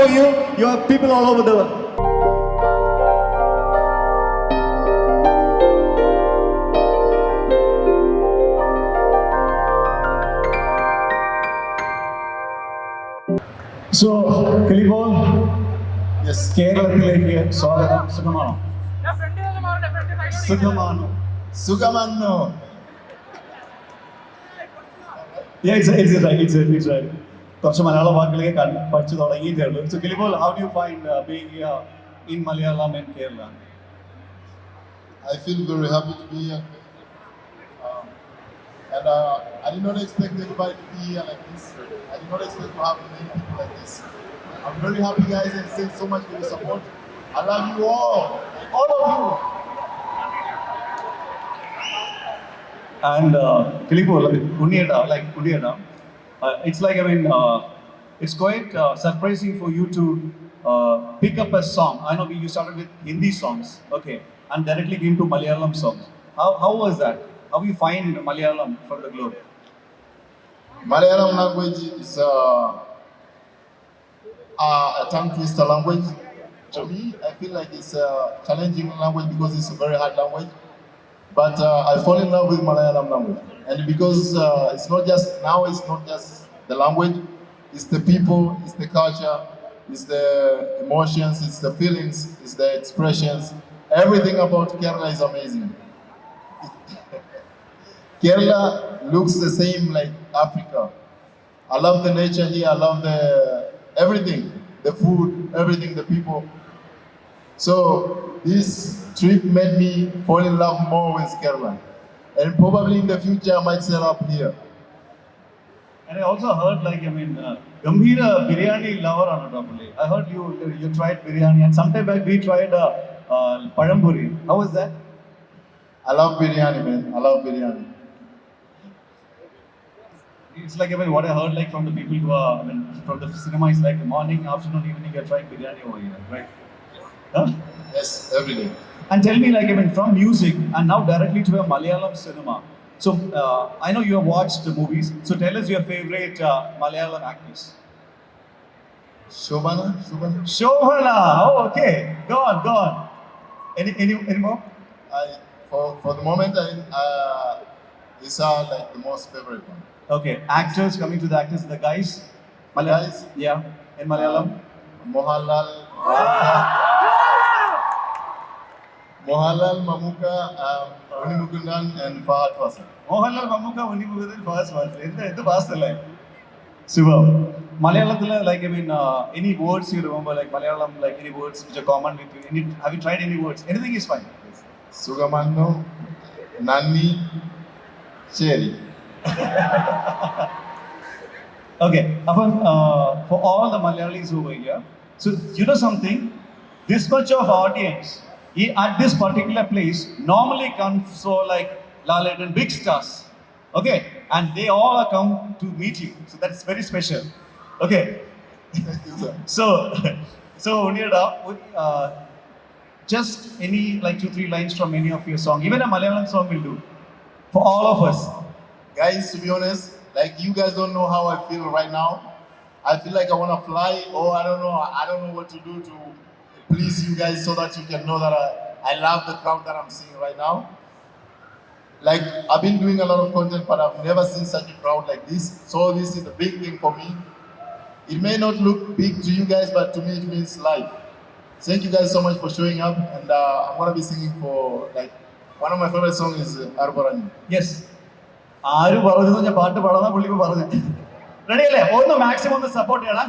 for you. You have people all over the world. So കിളിപോൾ yes കേരളത്തിലേക്ക് സ്വാഗതം സുഖമാണോ സുഖമാണോ സുഖമന്നു Yeah, it's, it's right, it's, it's right. കുറച്ച് മലയാള വാക്കുകളൊക്കെ കണ്ട് പഠിച്ചു തുടങ്ങിയിട്ടേ ഉള്ളൂ so കിളിപോൾ how do find being in Malayalam and Kerala I feel very happy to be here. Um, and uh, I did not expect everybody to be here like this. I did not expect to have many people like this. I'm very happy, guys, and thanks so much for your support. I love you all, all of you. And uh, Kilipur, Unieta, like Unieta, uh, it's like, I mean, uh, it's quite uh, surprising for you to uh, pick up a song. I know you started with Hindi songs, okay, and directly into Malayalam songs. How, how was that? How you find Malayalam from the globe? Malayalam language is uh, uh, a tongue twister language. To me, I feel like it's a challenging language because it's a very hard language. But uh, I fall in love with Malayalam language, and because uh, it's not just now, it's not just the language, it's the people, it's the culture, it's the emotions, it's the feelings, it's the expressions. Everything about Kerala is amazing. Kerala looks the same like Africa. I love the nature here. I love the everything, the food, everything, the people. So this trip made me fall in love more with Kerala, and probably in the future I might set up here. And I also heard, like, I mean, uh, Gambhira biryani lover on probably. I heard you you tried biryani, and sometime back we tried uh, uh, Padampuri. How was that? I love biryani, man. I love biryani. It's like I mean, what I heard like from the people who are I mean, from the cinema is like morning, afternoon, evening. You're trying biryani over here, right? Huh? Yes, every day. And tell me, like I mean, from music and now directly to a Malayalam cinema. So uh, I know you have watched the movies. So tell us your favorite uh, Malayalam actress. Shobana, Shobana. Shobhana. Oh, okay. Go on, go on. Any any any more? I for for the moment, I uh, these are like the most favorite one. Okay, actors coming to the actors, the guys. Guys? Yeah, in Malayalam. Mohanlal, Mohanlal, Mamuka, um, Uni Mukundan, and Fahad Fasil. Mohanlal Mammukka Unni മുഖത്തിൽ fast fast എന്ത് എന്ത് fast അല്ലേ ശുഭം മലയാളത്തിൽ like I mean any words you remember like Malayalam like any words which are common with you any have you tried any words anything is fine Sugamanno, Nani, Cherry. Okay, അപ്പം uh, for all the Malayalis over here, so you know something, this much of audience i- at this particular place normally comes so like Lalit and big stars, okay, and they all come to meet you, so that's very special, okay. So, so uh, just any like two three lines from any of your song, even a Malayalam song will do, for all of us. Guys, to be honest, like you guys don't know how I feel right now. I feel like I want to fly, or I don't know. I don't know what to do to please you guys so that you can know that I, I love the crowd that I'm seeing right now. Like I've been doing a lot of content, but I've never seen such a crowd like this. So this is a big thing for me. It may not look big to you guys, but to me it means life. Thank you guys so much for showing up, and uh, I'm gonna be singing for like one of my favorite songs is uh, Arborani. Yes ആര് പറഞ്ഞു ഞാൻ പാട്ട് പാടാന്ന പുള്ളി ഇപ്പൊ പറഞ്ഞു ready അല്ലേ ഒന്ന് maximum ഒന്ന് സപ്പോർട്ട് ചെയ്യണം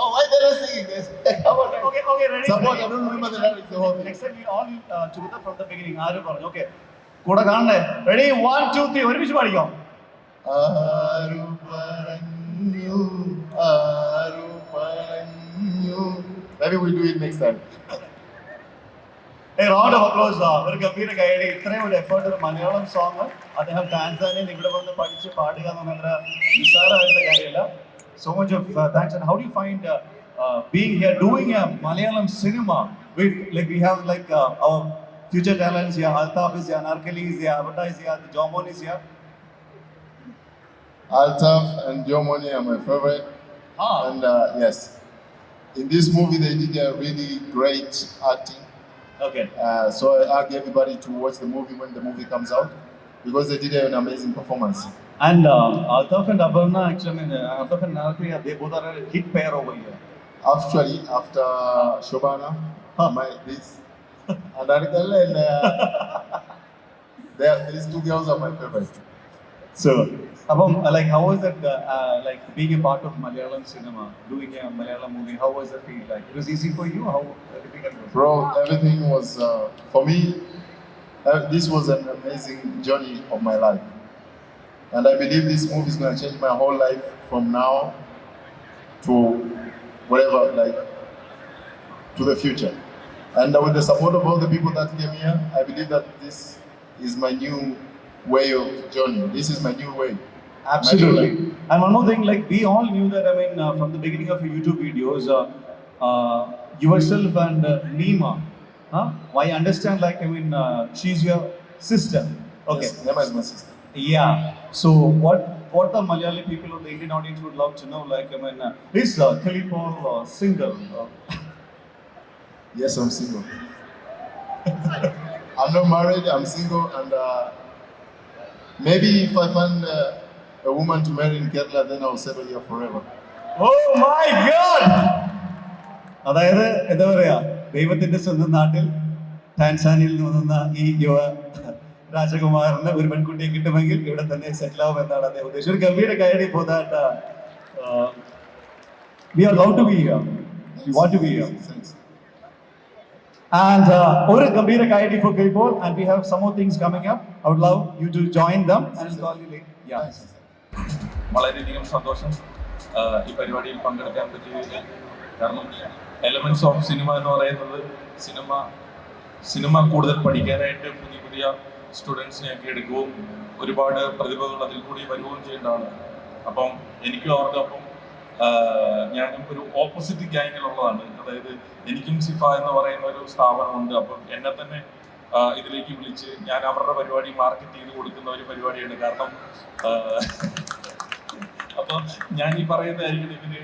Oh, why did I say this? okay, okay, ready Support, I don't remember the lyrics, the whole thing. Next time we all together from the beginning ആരും പറഞ്ഞു. ഓക്കേ കൂടെ കാണണേ? റെഡി 1 2 3 ഒരുമിച്ച് പാടിക്കാം. ആരു പറഞ്ഞു ആരു പറഞ്ഞു. Maybe we do it next time. Round of applause ഒരു ഗംഭീര കൈയടി. ഇത്രയും ഒരു എഫേർട്ട് ഒരു മലയാളം സോങ് അദ്ദേഹം ടാൻസാനിയിൽ ഇവിടെ വന്ന് പഠിച്ച് പാടുക എന്ന് പറഞ്ഞാൽ നിസ്സാരമായിട്ടുള്ള കാര്യമല്ല. So much of uh, thanks. And how do you find uh, uh, being here, doing a Malayalam cinema? We like we have like uh, our future talents here. Altaf is here, Narkali is here, Avata is here, Jomon is here. Altaf and Jomoni are my favorite. Ah. And uh, yes, in this movie they did a really great acting. Okay. Uh, so I urge everybody to watch the movie when the movie comes out because they did an amazing performance. And uh, Altaf and Abarna, actually, I mean, uh, Altaf and Narkli, they both are a hit pair over here. Actually, after Shobana, Huh. my this Anarkal and uh, they- these two girls are my favorite. So, Abam, uh, like, how was that, uh, uh, like, being a part of Malayalam cinema, doing a Malayalam movie, how was the feel? Like, it was easy for you? How difficult was it? Bro, everything was uh, for me. Uh, this was an amazing journey of my life, and I believe this movie is going to change my whole life from now to whatever, like to the future. And with the support of all the people that came here, I believe that this is my new way of journey. This is my new way. Absolutely. And one more thing, like, we all knew that, I mean, uh, from the beginning of your YouTube videos, uh, uh, yourself and uh, Nima, huh? I understand, like, I mean, uh, she's your sister. Okay. Yes, Nema is my sister. Yeah. So what what the Malayali people or the Indian audience would love to know, like I mean, uh, is uh, Kalipol uh, single? Uh, Yes, I'm single. I'm not married, I'm single, and uh, maybe if I find uh, a woman to marry in Kerala, then I'll settle here forever. oh my God! അതായത് എന്താ പറയാ ദൈവത്തിന്റെ സ്വന്തം നാട്ടിൽ ടാൻസാനിയിൽ നിന്ന് വന്ന ഈ യുവ രാജകുമാറിന് ഒരു പെൺകുട്ടിയെ കിട്ടുമെങ്കിൽ ഇവിടെ തന്നെ സെറ്റിൽ ആവും എന്നാണ് അദ്ദേഹം ഉദ്ദേശിച്ചത് ഒരു ഗംഭീര കയറി പോതാട്ട് we love to be here we want to be here and ഒരു ഗംഭീര കയറ്റി for Kiripol and up. I would love you to join them and I'll call you later. Yeah. Thanks. വളരെയധികം സന്തോഷം ഈ പരിപാടിയിൽ പങ്കെടുക്കാൻ പറ്റിയതിൽ കാരണം എലമെന്റ്സ് ഓഫ് സിനിമ എന്ന് പറയുന്നത് സിനിമ സിനിമ കൂടുതൽ പഠിക്കാനായിട്ട് പുതിയ പുതിയ സ്റ്റുഡൻസിനെയൊക്കെ എടുക്കുകയും ഒരുപാട് പ്രതിഭകൾ അതിൽ കൂടി വരികയും ചെയ്യേണ്ടതാണ്. അപ്പം എനിക്കും അവർക്കൊപ്പം ഞാൻ ഒരു ഓപ്പോസിറ്റ് ഗ്യാങ്ങിലുള്ളതാണ് അതായത് എനിക്കും സിഫ എന്ന് പറയുന്ന ഒരു സ്ഥാപനമുണ്ട്. അപ്പം എന്നെ തന്നെ ഇതിലേക്ക് വിളിച്ച് ഞാൻ അവരുടെ പരിപാടി മാർക്കറ്റ് ചെയ്ത് കൊടുക്കുന്ന ഒരു പരിപാടിയാണ്. കാരണം ആഹ് അപ്പൊ ഞാൻ ഈ പറയുന്നതായിരിക്കും ഇതിന്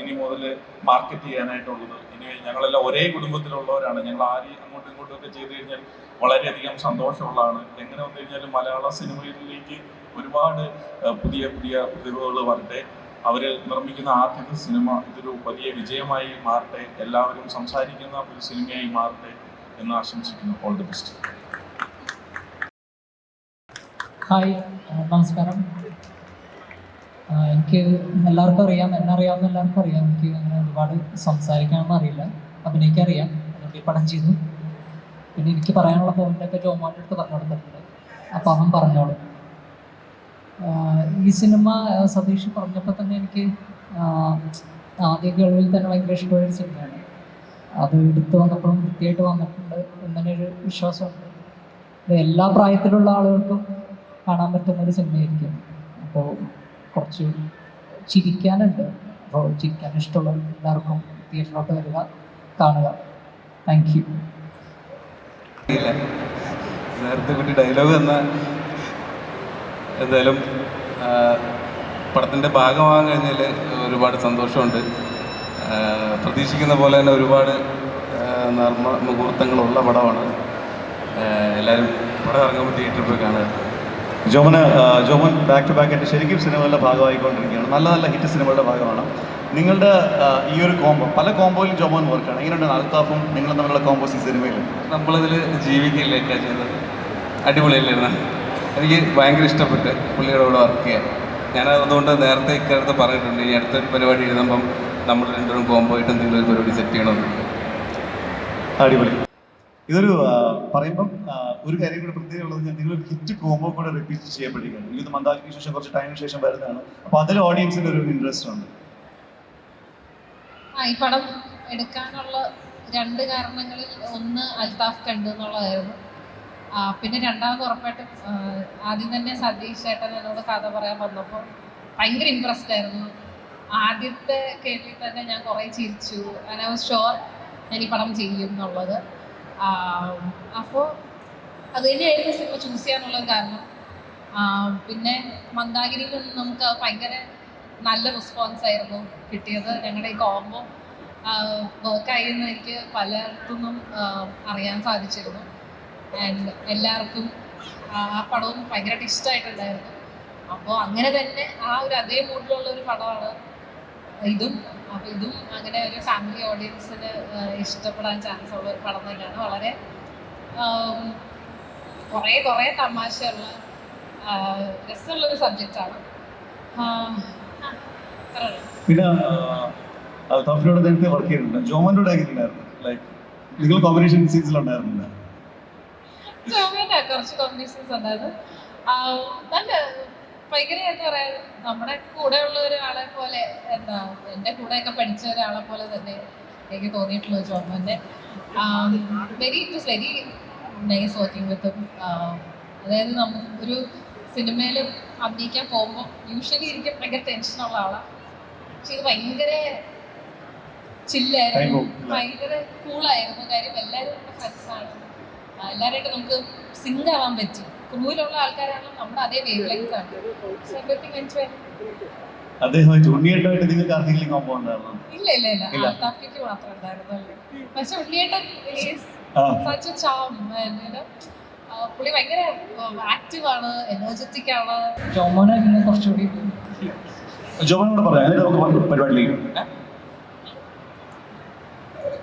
ഇനി മുതൽ മാർക്കറ്റ് ചെയ്യാനായിട്ടുള്ളത്. ഇനി ഞങ്ങളെല്ലാം ഒരേ കുടുംബത്തിലുള്ളവരാണ്. ഞങ്ങൾ ആര് അങ്ങോട്ടും ഇങ്ങോട്ടും ഒക്കെ ചെയ്തു കഴിഞ്ഞാൽ വളരെയധികം സന്തോഷമുള്ളതാണ്. എങ്ങനെ വന്നു കഴിഞ്ഞാൽ മലയാള സിനിമയിലേക്ക് ഒരുപാട് പുതിയ പുതിയ പ്രതിഭകൾ വരട്ടെ. അവർ നിർമ്മിക്കുന്ന ആദ്യത്തെ സിനിമ ഇതൊരു വലിയ വിജയമായി മാറട്ടെ. എല്ലാവരും സംസാരിക്കുന്ന ഒരു സിനിമയായി മാറട്ടെ എന്ന് ആശംസിക്കുന്നു. ഓൾ ദി ബെസ്റ്റ് ഹായ് നമസ്കാരം. എനിക്ക് എല്ലാവർക്കും അറിയാം എന്നെ അറിയാവുന്ന എല്ലാവർക്കും അറിയാം. എനിക്ക് അങ്ങനെ ഒരുപാട് സംസാരിക്കാനൊന്നും അറിയില്ല. അഭിനയിക്കറിയാം അതുകൊണ്ട് പടം ചെയ്തു. പിന്നെ എനിക്ക് പറയാനുള്ള പോയിന്റൊക്കെ ജോമാന്റെ അടുത്ത് പറഞ്ഞു കൊടുത്തിട്ടുണ്ട് അപ്പോൾ അവൻ പറഞ്ഞോളും. ഈ സിനിമ സതീഷ് പറഞ്ഞപ്പോൾ തന്നെ എനിക്ക് ആദ്യ കേൾവിൽ തന്നെ ഭയങ്കര ഇഷ്ടമുള്ളൊരു സിനിമയാണ്. അത് എടുത്തു വന്നപ്പോഴും വൃത്തിയായിട്ട് വന്നിട്ടുണ്ട് എന്നൊരു വിശ്വാസമുണ്ട്. എല്ലാ പ്രായത്തിലുള്ള ആളുകൾക്കും കാണാൻ പറ്റുന്ന ഒരു സിനിമയായിരിക്കും. അപ്പോൾ കുറച്ച് ചിരിക്കാനുണ്ട്. അപ്പോൾ ചിരിക്കാൻ ഇഷ്ടമുള്ള എല്ലാവർക്കും തിയേറ്ററിലോട്ട് വരിക കാണുക. താങ്ക് യു നേരത്തെ കുട്ടി ഡയലോഗ് എന്ന എന്തായാലും പടത്തിന്റെ ഭാഗമാകാൻ കഴിഞ്ഞാൽ ഒരുപാട് സന്തോഷമുണ്ട്. പ്രതീക്ഷിക്കുന്ന പോലെ തന്നെ ഒരുപാട് നർമ്മ മുഹൂർത്തങ്ങളുള്ള പടമാണ്. എല്ലാവരും പടം ഇറങ്ങുമ്പോൾ തിയേറ്ററിൽ പോയി കാണുക. ജോമന് ജോമൻ ബാക്ക് ടു ബാക്ക് ആയിട്ട് ശരിക്കും സിനിമകളുടെ ഭാഗമായിക്കൊണ്ടിരിക്കുകയാണ്. നല്ല നല്ല ഹിറ്റ് സിനിമകളുടെ ഭാഗമാണ്. നിങ്ങളുടെ ഈ ഒരു കോംബോ പല കോംബോയിലും ജോമൻ വർക്കാണ് എങ്ങനെയുണ്ട്? അൽത്താഫും നിങ്ങൾ തമ്മിലുള്ള കോംബോസ് ഈ സിനിമയിൽ നമ്മളിതിൽ ജീവിക്കില്ലേക്കാ ചെയ്തത്? അടിപൊളിയല്ലായിരുന്നു? എനിക്ക് ഭയങ്കര ഇഷ്ടപ്പെട്ട് പുള്ളിയുടെ കൂടെ വർക്ക് ചെയ്യാൻ. ഞാൻ അതുകൊണ്ട് നേരത്തെ ഇക്കാലത്ത് പറഞ്ഞിട്ടുണ്ട് ഈ അടുത്തൊരു പരിപാടി എഴുതുമ്പം നമ്മൾ രണ്ടുപേരും കോമ്പോ ആയിട്ട് എന്തെങ്കിലും ഒരു പരിപാടി സെറ്റ് ചെയ്യണമെന്ന്. അടിപൊളി. ഇതൊരു പറയുമ്പം ഒരു കാര്യം കൂടെ പ്രത്യേകത ഉള്ളത് ഞാൻ നിങ്ങളൊരു ഹിറ്റ് കോമോ കൂടെ റിപ്പീറ്റ് ചെയ്യാൻ ചെയ്യപ്പെടുകയാണ് ഇത് മന്ദാക്കിന് ശേഷം കുറച്ച് ടൈമിന് ശേഷം വരുന്നതാണ്. അപ്പൊ അതിൽ ഓഡിയൻസിന് ഒരു ഇൻട്രസ്റ്റ് ഉണ്ട്. ഈ പടം എടുക്കാനുള്ള രണ്ട് കാരണങ്ങളിൽ ഒന്ന് അൽതാഫ് കണ്ടു എന്നുള്ളതായിരുന്നു. പിന്നെ രണ്ടാമത് ഉറപ്പായിട്ടും ആദ്യം തന്നെ സതീഷ് ചേട്ടൻ എന്നോട് കഥ പറയാൻ വന്നപ്പോൾ ഭയങ്കര ഇൻട്രസ്റ്റ് ആയിരുന്നു. ആദ്യത്തെ കേട്ടിൽ തന്നെ ഞാൻ കുറേ ചിരിച്ചു. ഐ വാസ് ഷുവർ ഞാൻ ഈ പടം ചെയ്യും എന്നുള്ളത്. അപ്പോൾ അത് തന്നെയായിരുന്നു സിനിമ ചൂസ് ചെയ്യാനുള്ളത് കാരണം പിന്നെ മന്ദാഗിരിയിൽ നിന്ന് നമുക്ക് ഭയങ്കര നല്ല റെസ്പോൺസ് ആയിരുന്നു കിട്ടിയത്. ഞങ്ങളുടെ ഈ കോംബോ വർക്കായി എന്ന് എനിക്ക് പലയിടത്തുനിന്നും അറിയാൻ സാധിച്ചിരുന്നു. ആൻഡ് എല്ലാവർക്കും ആ പടവും ഭയങ്കരമായിട്ട് ഇഷ്ടമായിട്ടുണ്ടായിരുന്നു അപ്പോൾ അങ്ങനെ തന്നെ ആ ഒരു അതേ മൂഡിലുള്ള ഒരു പടമാണ് ഇതും. അപ്പോൾ ഇതും അങ്ങനെ ഒരു ഫാമിലി ഓഡിയൻസിന് ഇഷ്ടപ്പെടാൻ ചാൻസ് ഉള്ള ഒരു പടം തന്നെയാണ് വളരെ കുറേ കുറേ തമാശയുള്ള രസമുള്ളൊരു സബ്ജക്റ്റാണ് പിന്നെ അൽത്താഫിനോട് നേരത്തെ വർക്ക് ചെയ്തിട്ടുണ്ട്. ജോമനോട് ആക്കിയിട്ടുണ്ടായിരുന്നു ലൈക്ക് നിങ്ങൾ കോമ്പിനേഷൻ സീൻസിലുണ്ടായിരുന്നില്ല ജോമേന്റെ കുറച്ച് കോമ്പിനേഷൻസ് ഉണ്ടായിരുന്നു. നല്ല ഭയങ്കര എന്താ പറയാ നമ്മുടെ കൂടെ ഉള്ള ഒരാളെ പോലെ എന്താ എന്റെ കൂടെയൊക്കെ പഠിച്ച ഒരാളെ പോലെ തന്നെ എനിക്ക് തോന്നിയിട്ടുള്ള ജോബ് തന്നെ. Very it is very nice working with അതായത് നമ്മ ഒരു സിനിമയിൽ അഭിനയിക്കാൻ പോകുമ്പോൾ യൂഷ്വലി എനിക്ക് ഭയങ്കര ടെൻഷനുള്ള ആളാണ് പക്ഷെ ഇത് ഭയങ്കര ചില്ലായിരുന്നു. ഭയങ്കര കൂളായിരുന്നു കാര്യം എല്ലാവരും നമ്മുടെ ഫ്രണ്ട്സാണ് എല്ലാവരുമായിട്ട് നമുക്ക് സിങ്ക് ആവാൻ പറ്റും. ക്രൂവിലുള്ള നമ്മുടെ അതേ വേവ് ലെങ്ത് ആണ്. അദ്ദേഹമായിട്ട് നിങ്ങൾക്ക് ആർക്കെങ്കിലും കോമ്പോ ഉണ്ടായിരുന്നു? ഇല്ല ഇല്ല ഇല്ല. ഇല്ല. അൽത്താഫിക്ക് മാത്രം ഉണ്ടായിരുന്നല്ലേ പക്ഷെ ഉണ്ണിയേട്ടൻ. സച്ച് ചാം പുള്ളി ഭയങ്കര ആക്റ്റീവ് ആണ് എനർജറ്റിക് ആണ്. ജോമോനെ പിന്നെ കുറച്ചുകൂടി ജോമനോട് പറയാം. എന്നിട്ട് നമുക്ക് പരിപാടിയിലേക്ക്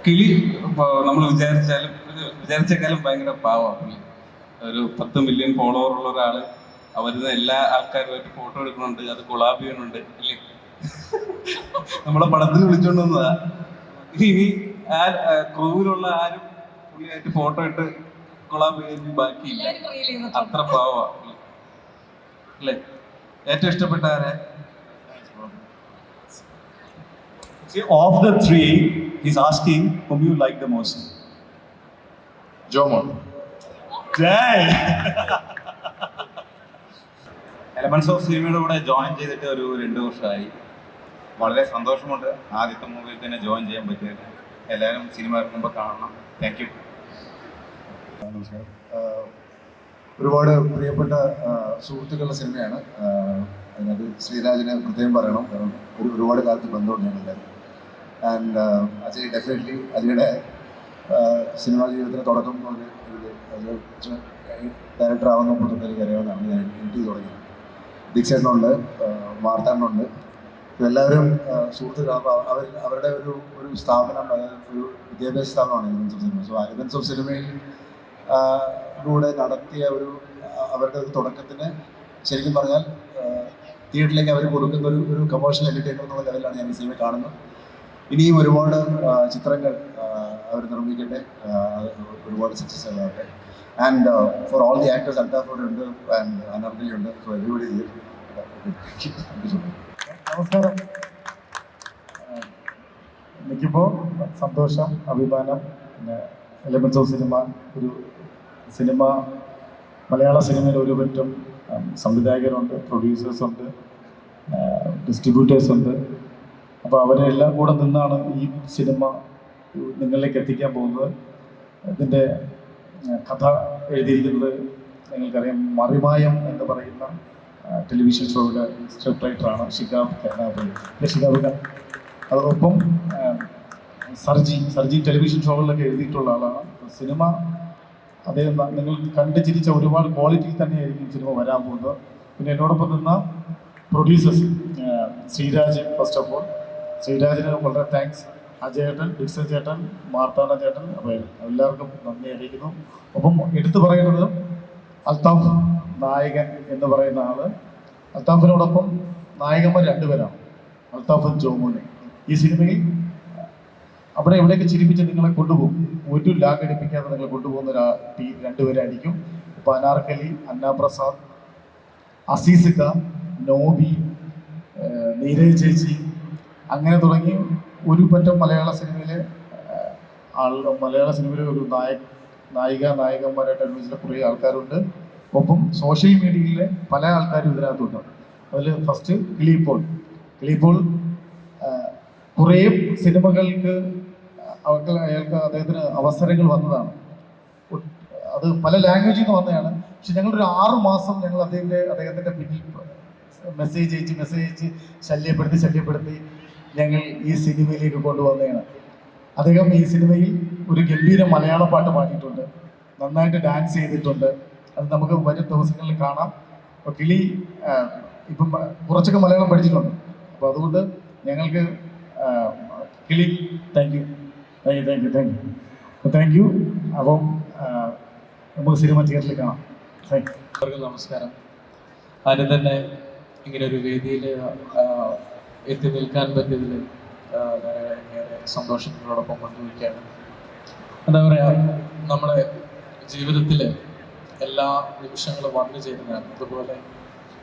കിളി നമ്മൾ വിചാരിച്ചാലും വിചാരിച്ചേക്കാളും ഭയങ്കര പാവമാണ് പുള്ളി ഒരു പത്ത് മില്യൺ ഫോളോവർ ഉള്ള ഒരാൾ അവരുന്ന എല്ലാ ആൾക്കാരുമായിട്ട് ഫോട്ടോ എടുക്കുന്നുണ്ട് അത് കൊളാബ് ചെയ്യുന്നുണ്ട് അല്ലേ? നമ്മളെ പടത്തിന് വിളിച്ചോണ്ട് വന്നതാ. ഇനി ആ ക്രൂവിലുള്ള ആരും പുള്ളിയായിട്ട് ഫോട്ടോ ഇട്ട് കൊളാബ് ചെയ്യാൻ ബാക്കിയില്ല. അത്ര പാവാ അല്ലേ? ഏറ്റവും ഇഷ്ടപ്പെട്ട ആരെ? Of the three his asking asking you like the most most. Elements of സിനിമയുടെ കൂടെ ജോയിൻ ചെയ്തിട്ട് ഒരു രണ്ട് വർഷമായി. വളരെ സന്തോഷമുണ്ട്. ആദ്യത്തെ മൂവിയിൽ തന്നെ ജോയിൻ ചെയ്യാൻ പറ്റിയത്. എല്ലാവരും സിനിമ ഇറങ്ങുമ്പോൾ കാണണം. താങ്ക് യു നമസ്കാരം. ഒരുപാട് പ്രിയപ്പെട്ട സുഹൃത്തുക്കളുടെ സിനിമയാണ്. അതിനകത്ത് ശ്രീരാജിനെ പ്രത്യേകം പറയണം. കാരണം ഒരു ഒരുപാട് കാലത്ത് ബന്ധമുണ്ട് ഞങ്ങളുടെ ആൻഡ് അജയ് ഡെഫിനറ്റ്ലി അജയുടെ സിനിമാ ജീവിതത്തിന് തുടക്കം മുതൽ ഒരു ഡയറക്ടർ ആവുന്ന തൊട്ട് എനിക്ക് അറിയാവുന്നതാണ്. ഞാൻ എഡിറ്റ് തുടങ്ങിയത് ദീക്ഷേട്ടനുണ്ട് മാർത്താണ്ടുണ്ട് എല്ലാവരും സുഹൃത്തുക്കൾ. അപ്പോൾ അവർ അവരുടെ ഒരു ഒരു സ്ഥാപനം ഒരു വിദ്യാഭ്യാസ സ്ഥാപനമാണ് elements of cinema so elements of സിനിമയിൽ ലൂടെ നടത്തിയ ഒരു അവരുടെ ഒരു തുടക്കത്തിന് ശരിക്കും പറഞ്ഞാൽ തിയേറ്ററിലേക്ക് അവർ കൊടുക്കുന്ന ഒരു ഒരു കമേഴ്ഷ്യൽ എന്റർടൈൻമെന്റ് എന്നുള്ള ലെവലിലാണ് ഞാൻ ഈ സിനിമ കാണുന്നത്. ഇനിയും ഒരുപാട് ചിത്രങ്ങൾ അവർ നിർമ്മിക്കട്ടെ ഒരുപാട് സക്സസ് ആകട്ടെ. And for all the actors Althaf അവിടെ ഉണ്ട് ആൻഡ് അനർഗലി ഉണ്ട് സോ എവരിബഡി നമസ്കാരം. എനിക്കിപ്പോൾ സന്തോഷം അഭിമാനം പിന്നെ എലമെൻസ് ഓഫ് സിനിമ ഒരു സിനിമ മലയാള സിനിമയിൽ ഒരു പറ്റും സംവിധായകരുണ്ട് ഡിസ്ട്രിബ്യൂട്ടേഴ്സ് ഉണ്ട് അപ്പോൾ അവരെല്ലാം കൂടെ നിന്നാണ് ഈ സിനിമ നിങ്ങളിലേക്ക് എത്തിക്കാൻ പോകുന്നത്. ഇതിന്റെ കഥ എഴുതിയിരിക്കുന്നത് നിങ്ങൾക്കറിയാം മറിമായം എന്ന് പറയുന്ന ടെലിവിഷൻ ഷോയുടെ സ്ക്രിപ്റ്റ് റൈറ്ററാണ് ആണ് കരുണാപള്ളി ഖാൻ? അതോടൊപ്പം സർജി സർജി ടെലിവിഷൻ ഷോകളിലൊക്കെ എഴുതിയിട്ടുള്ള ആളാണ്. സിനിമ അദ്ദേഹം നിങ്ങൾ കണ്ടു ചിരിച്ച ഒരുപാട് ക്വാളിറ്റി തന്നെയായിരിക്കും സിനിമ വരാൻ പോകുന്നത്. പിന്നെ എന്നോടൊപ്പം നിന്ന producers Sreeraj first of all ശ്രീരാജിന് വളരെ താങ്ക്സ് അജയേട്ടൻ ഡിക്സൺ ചേട്ടൻ മാർത്താണ്ട ചേട്ടൻ അപ്പോൾ എല്ലാവർക്കും നന്ദി അറിയിക്കുന്നു. ഒപ്പം എടുത്തു പറയുന്നത് അൽത്താഫ് നായകൻ എന്ന് പറയുന്ന ആൾ. അൽത്താഫിനോടൊപ്പം നായകന്മാർ രണ്ടുപേരാണ്. അൽത്താഫും ജോമോനെ. ഈ സിനിമയിൽ അവിടെ എവിടെയൊക്കെ ചിരിപ്പിച്ച് നിങ്ങളെ കൊണ്ടുപോകും? ഒരു ലാഗ് അടിപ്പിക്കാതെ നിങ്ങളെ കൊണ്ടുപോകുന്ന ഒരു ടീം രണ്ടുപേരായിരിക്കും. ഇപ്പൊ അനാർക്കലി അന്നാപ്രസാദ് അസീസിക്ക നോബി നീരജ് ചേച്ചി അങ്ങനെ തുടങ്ങി ഒരു പറ്റം മലയാള സിനിമയിലെ ആളുടെ മലയാള സിനിമയിലെ ഒരു നായക നായിക നായകന്മാരായിട്ട് അഭിനയിച്ചിട്ടുള്ള കുറേ ആൾക്കാരുണ്ട്. ഒപ്പം സോഷ്യൽ മീഡിയയിലെ പല ആൾക്കാരും ഇതിനകത്തുണ്ട്. അതിൽ ഫസ്റ്റ് കിളിപ്പോൾ കിളിപ്പോൾ കുറേ സിനിമകൾക്ക് അവർക്ക് അയാൾക്ക് അദ്ദേഹത്തിന് അവസരങ്ങൾ വന്നതാണ്. അത് പല ലാംഗ്വേജിൽ നിന്ന് വന്നതാണ്. പക്ഷെ ഞങ്ങളൊരു ആറ് മാസം ഞങ്ങൾ അദ്ദേഹത്തിന്റെ അദ്ദേഹത്തിന്റെ പിന്നിൽ മെസ്സേജ് അയച്ച് മെസ്സേജ് അയച്ച് ശല്യപ്പെടുത്തി ശല്യപ്പെടുത്തി. ഞങ്ങൾ ഈ സിനിമയിലേക്ക് കൊണ്ടുവന്നതാണ്. അദ്ദേഹം ഈ സിനിമയിൽ ഒരു ഗംഭീര മലയാള പാട്ട് പാടിയിട്ടുണ്ട്. നന്നായിട്ട് ഡാൻസ് ചെയ്തിട്ടുണ്ട്. അത് നമുക്ക് വരും ദിവസങ്ങളിൽ കാണാം. അപ്പോൾ കിളി ഇപ്പം കുറച്ചൊക്കെ മലയാളം പഠിച്ചിട്ടുണ്ട്. അപ്പോൾ അതുകൊണ്ട് ഞങ്ങൾക്ക് കിളി thank you thank you thank you thank you thank you അപ്പം നമുക്ക് സിനിമ തിയേറ്ററിൽ കാണാം. താങ്ക് യു നമസ്കാരം. ആദ്യം തന്നെ ഇങ്ങനെ ഒരു വേദിയിൽ എത്തി നിൽക്കാൻ പറ്റിയതിൽ വളരെ ഏറെ സന്തോഷത്തിനോടൊപ്പം പങ്കുവയ്ക്കുകയാണ്. എന്താ പറയുക നമ്മുടെ ജീവിതത്തിൽ എല്ലാ നിമിഷങ്ങളും വന്നു ചേരുന്നതാണ്. അതുപോലെ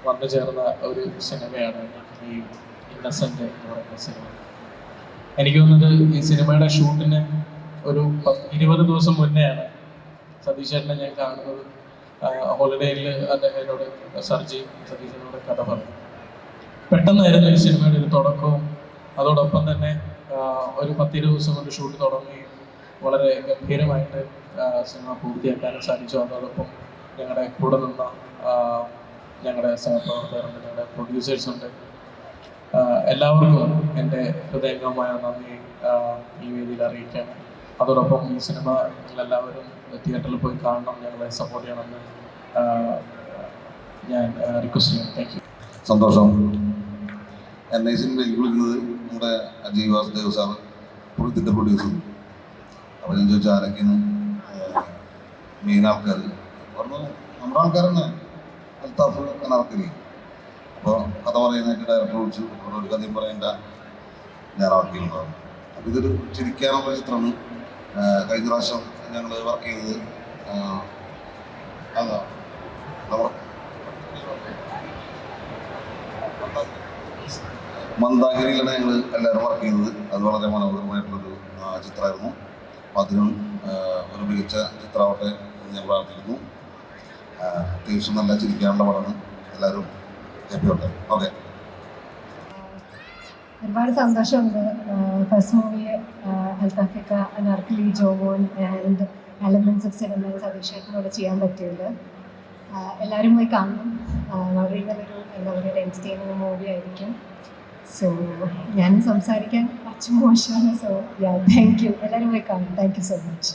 വന്നു ചേർന്ന ഒരു സിനിമയാണ് ഈ ഇന്നസെന്റ് എന്ന് പറയുന്ന സിനിമ. എനിക്ക് തോന്നുന്നത് ഈ സിനിമയുടെ ഷൂട്ടിന് ഒരു ഇരുപത് ദിവസം മുന്നെയാണ് സതീഷ് ഞാൻ കാണുന്നത്. ഹോളിഡേയിൽ അദ്ദേഹം എന്നോട് സർജി സതീശനോട് കഥ പറഞ്ഞു. പെട്ടെന്നായിരുന്നു ഈ സിനിമയുടെ ഒരു തുടക്കവും. അതോടൊപ്പം തന്നെ ഒരു പത്തിരുപത് ദിവസം കൊണ്ട് ഷൂട്ട് തുടങ്ങുകയും വളരെ ഗംഭീരമായിട്ട് സിനിമ പൂർത്തിയാക്കാനും സാധിച്ചു. അതോടൊപ്പം ഞങ്ങളുടെ കൂടെ നിന്ന ഞങ്ങളുടെ സഹപ്രവർത്തകരുണ്ട് ഞങ്ങളുടെ പ്രൊഡ്യൂസേഴ്സ് ഉണ്ട്. എല്ലാവർക്കും എന്റെ ഹൃദയംഗമായ നന്ദി ഈ വേദിയിൽ അറിയിക്കാൻ. അതോടൊപ്പം ഈ സിനിമ നിങ്ങളെല്ലാവരും തിയേറ്ററിൽ പോയി കാണണം ഞങ്ങളെ സപ്പോർട്ട് ചെയ്യണമെന്ന് ഞാൻ റിക്വസ്റ്റ് ചെയ്യുന്നു. താങ്ക് യു സന്തോഷം. ഈ സിനിമയിലേക്ക് വിളിക്കുന്നത് നമ്മുടെ അജയ് വാസുദേവ് സാറ് പുറത്തിന്റെ പ്രൊഡ്യൂസർ അപ്പോൾ ഞാൻ ആരൊക്കെയാണ് മെയിൻ ആൾക്കാർ പറഞ്ഞു നമ്മുടെ ആൾക്കാർ തന്നെ അൽത്താഫ് എന്നാർക്കരി അപ്പോൾ കഥ പറയാനായിട്ട് ഡയറക്ടർ വിളിച്ചു. അവിടെ ഒരു കഥയും പറയേണ്ട. ഞാൻ ആക്കിയിട്ടുണ്ടാവും അപ്പോൾ ഇതൊരു ചിരിക്കാനുള്ള ചിത്രമാണ്. കഴിഞ്ഞ പ്രാവശ്യം ഞങ്ങൾ വർക്ക് ചെയ്തത് അതാ നമ്മുടെ മന്ദാഗിരിയിലാണ് ഞങ്ങൾ എല്ലാവരും വർക്ക് ചെയ്യുന്നത്. അത് വളരെ മനോഹരമായിട്ടുള്ളൊരു ചിത്രമായിരുന്നു. അതിനും ഒരു മികച്ച ചിത്രമാവട്ടെ എന്ന് ഞാൻ പ്രാർത്ഥിക്കുന്നു. അത്യാവശ്യം നല്ല ചിരിക്കാനുള്ള പടമാണ് എല്ലാവരും ഹാപ്പി ആവട്ടെ ഓക്കെ. ഒരുപാട് സന്തോഷമുണ്ട്. ഫസ്റ്റ് മൂവി അൽത്താഫിക്ക നർക്കിലി Jomon and elements of cinema സതീഷേട്ടനോട് ചെയ്യാൻ പറ്റിയത് എല്ലാവരും പോയി കാണും വളരെ നല്ലൊരു എന്താ പറയുക എന്റർടൈനിങ് മൂവി ആയിരിക്കും. സോ ഞാൻ സംസാരിക്കാൻ കുറച്ച് മോശമാണ്. സോ യാ താങ്ക് യു എല്ലാവരും പോയി കാണും. താങ്ക് യു സോ മച്ച്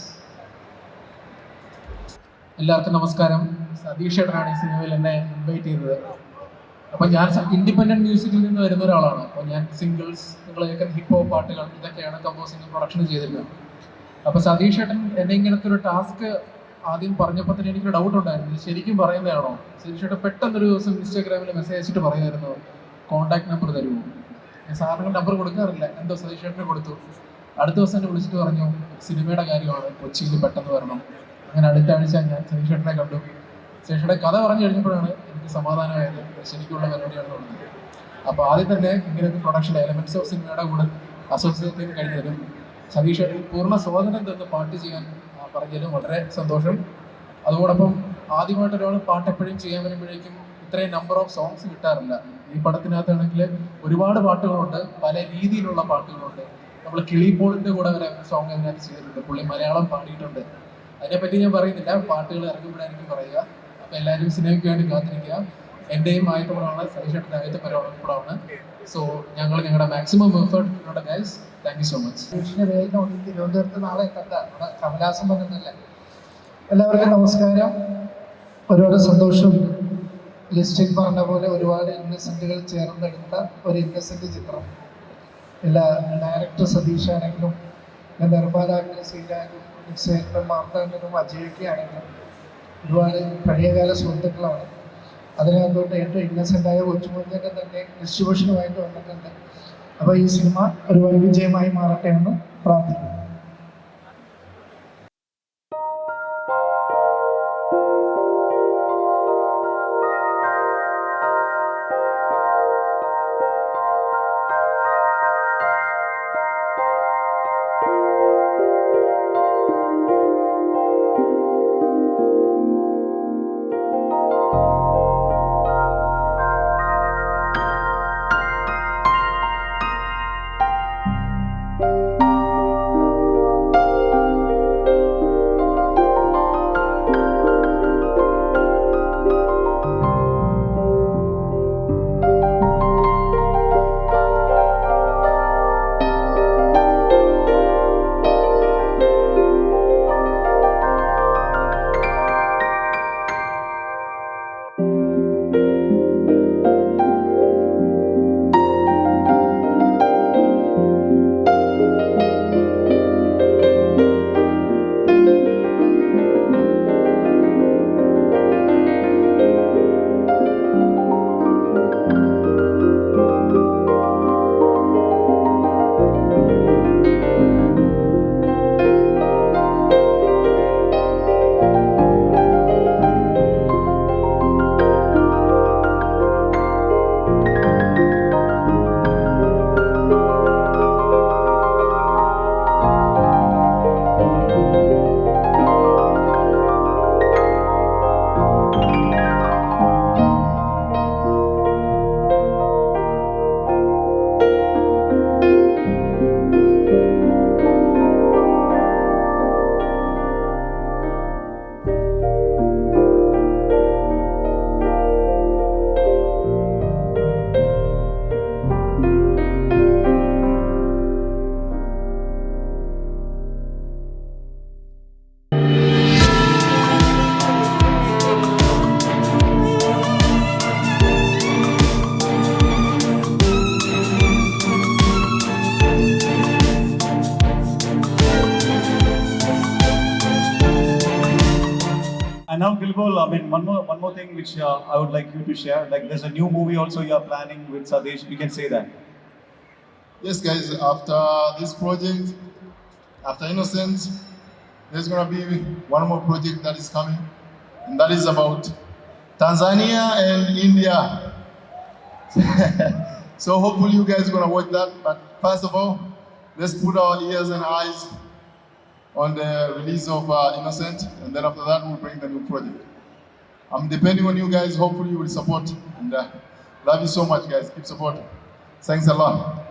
എല്ലാവർക്കും നമസ്കാരം. സതീഷ് ഏട്ടനാണ് ഈ സിനിമയിൽ എന്നെ ഇൻവൈറ്റ് ചെയ്തത്. അപ്പോൾ ഞാൻ ഇൻഡിപെൻഡന്റ് മ്യൂസിക്കിൽ നിന്ന് വരുന്ന ഒരാളാണ്. അപ്പോൾ ഞാൻ സിംഗിൾസ് നിങ്ങൾ കേൾക്കുന്ന ഹിപ്പ് ഹോപ്പ് പാട്ടുകൾ ഇതൊക്കെയാണ് കമ്പോസിംഗ് പ്രൊഡക്ഷൻ ചെയ്തിരുന്നത്. അപ്പോൾ സതീഷ് ഏട്ടൻ എന്നെ ഇങ്ങനത്തെ ഒരു ടാസ്ക് ആദ്യം പറഞ്ഞപ്പോൾ തന്നെ എനിക്ക് ഡൗട്ട് ഉണ്ടായിരുന്നു. ശരിക്കും പറയുന്നതാണോ? സതീഷ് ഏട്ടൻ പെട്ടെന്നൊരു ദിവസം ഇൻസ്റ്റാഗ്രാമിൽ മെസ്സേജ് അയച്ചിട്ട് പറയുമായിരുന്നു കോൺടാക്ട് നമ്പർ തരുമോ ഞാൻ സാറിന് നമ്പർ കൊടുക്കാറില്ല. എന്തോ സതീഷ് ചേട്ടന് കൊടുത്തു. അടുത്ത ദിവസം എന്നെ വിളിച്ചിട്ട് പറഞ്ഞു സിനിമയുടെ കാര്യമാണ് കൊച്ചിയിൽ പെട്ടെന്ന് വരണം. അങ്ങനെ അടുത്ത ആഴ്ച ഞാൻ സതീഷേട്ടനെ കണ്ടു. സതീഷയുടെ കഥ പറഞ്ഞു കഴിഞ്ഞപ്പോഴാണ് എനിക്ക് സമാധാനമായത്. ശരിക്കുള്ള പരിപാടിയാണ് തോന്നുന്നത് അപ്പോൾ ആദ്യം തന്നെ ഇങ്ങനത്തെ പ്രൊഡക്ഷൻ എലമെന്റ്സ് ഓഫ് സിനിമയുടെ കൂടെ അസോസിയേറ്റ് ചെയ്ത് കഴിഞ്ഞതിലും സതീഷ് ചേട്ടൻ പൂർണ സ്വാതന്ത്ര്യം തന്ന് പാട്ട് ചെയ്യാൻ പറഞ്ഞതിലും വളരെ സന്തോഷം. അതോടൊപ്പം ആദ്യമായിട്ട് ഒരാൾ പാട്ട് എപ്പോഴും ചെയ്യാൻ വരുമ്പോഴേക്കും ഇത്രയും നമ്പർ ഓഫ് സോങ്സ് കിട്ടാറില്ല. ഈ പടത്തിനകത്താണെങ്കിൽ ഒരുപാട് പാട്ടുകളുണ്ട്. പല രീതിയിലുള്ള പാട്ടുകളുണ്ട്. നമ്മൾ കിളിപോളിന്റെ കൂടെ വരെ സോങ് അതിനകത്ത് ചെയ്തിട്ടുണ്ട്. പുള്ളി മലയാളം പാടിയിട്ടുണ്ട്. അതിനെപ്പറ്റി ഞാൻ പറയുന്നില്ല. പാട്ടുകൾ ഇറങ്ങുമ്പോഴായിരിക്കും പറയുക. അപ്പൊ എല്ലാവരും സിനിമയ്ക്ക് വേണ്ടി കാത്തിരിക്കുക. എന്റെയും ആദ്യത്തെ പടമാണ് അകത്തെ ആദ്യത്തെ സോ ഞങ്ങൾ ഞങ്ങളുടെ മാക്സിമം എഫേർട്ട് ഇട്ടുണ്ട് guys thank you so much തിരുവനന്തപുരത്ത് നാളെ എത്തണ്ട. കമലാസം പറഞ്ഞതല്ല എല്ലാവർക്കും നമസ്കാരം. ഒരുപാട് സന്തോഷമുണ്ട് ലിസ്റ്റിൽ പറഞ്ഞ പോലെ ഒരുപാട് ഇന്നസെന്റുകൾ ചേർന്നെടുത്ത ഒരു ഇന്നസെന്റ് ചിത്രം. എല്ലാ ഡയറക്ടർ സതീഷ് ആണെങ്കിലും നിർമ്മാതാക്കളും ശ്രീരാജും നിശ്ചയങ്ങളും മാർത്താണ്ടനും അജയൊക്കെ ആണെങ്കിലും ഒരുപാട് പഴയകാല സുഹൃത്തുക്കളാണ്. അതിനകത്തോട്ട് ഏറ്റവും ഇന്നസെന്റായ കൊച്ചുമുഞ്ചേട്ടൻ തന്നെ ഡിസ്ട്രിബ്യൂഷനുമായിട്ട് വന്നിട്ടുണ്ട്. അപ്പോൾ ഈ സിനിമ ഒരു വൻ വിജയമായി മാറട്ടെ എന്ന് പ്രാർത്ഥിക്കുന്നു. Kilpol, I mean, one more, one more thing which uh, I would like you to share. Like, there's a new movie also you are planning with Sadesh. You can say that. Yes, guys, after this project, after Innocent, there's gonna be one more project that is coming, and that is about Tanzania and India. so hopefully you guys are gonna watch that. But first of all, let's put our ears and eyes on the release of uh, Innocent, and then after that we'll bring the new project. I'm depending on you guys. Hopefully you will support, and uh, love you so much, guys. Keep supporting. Thanks a lot.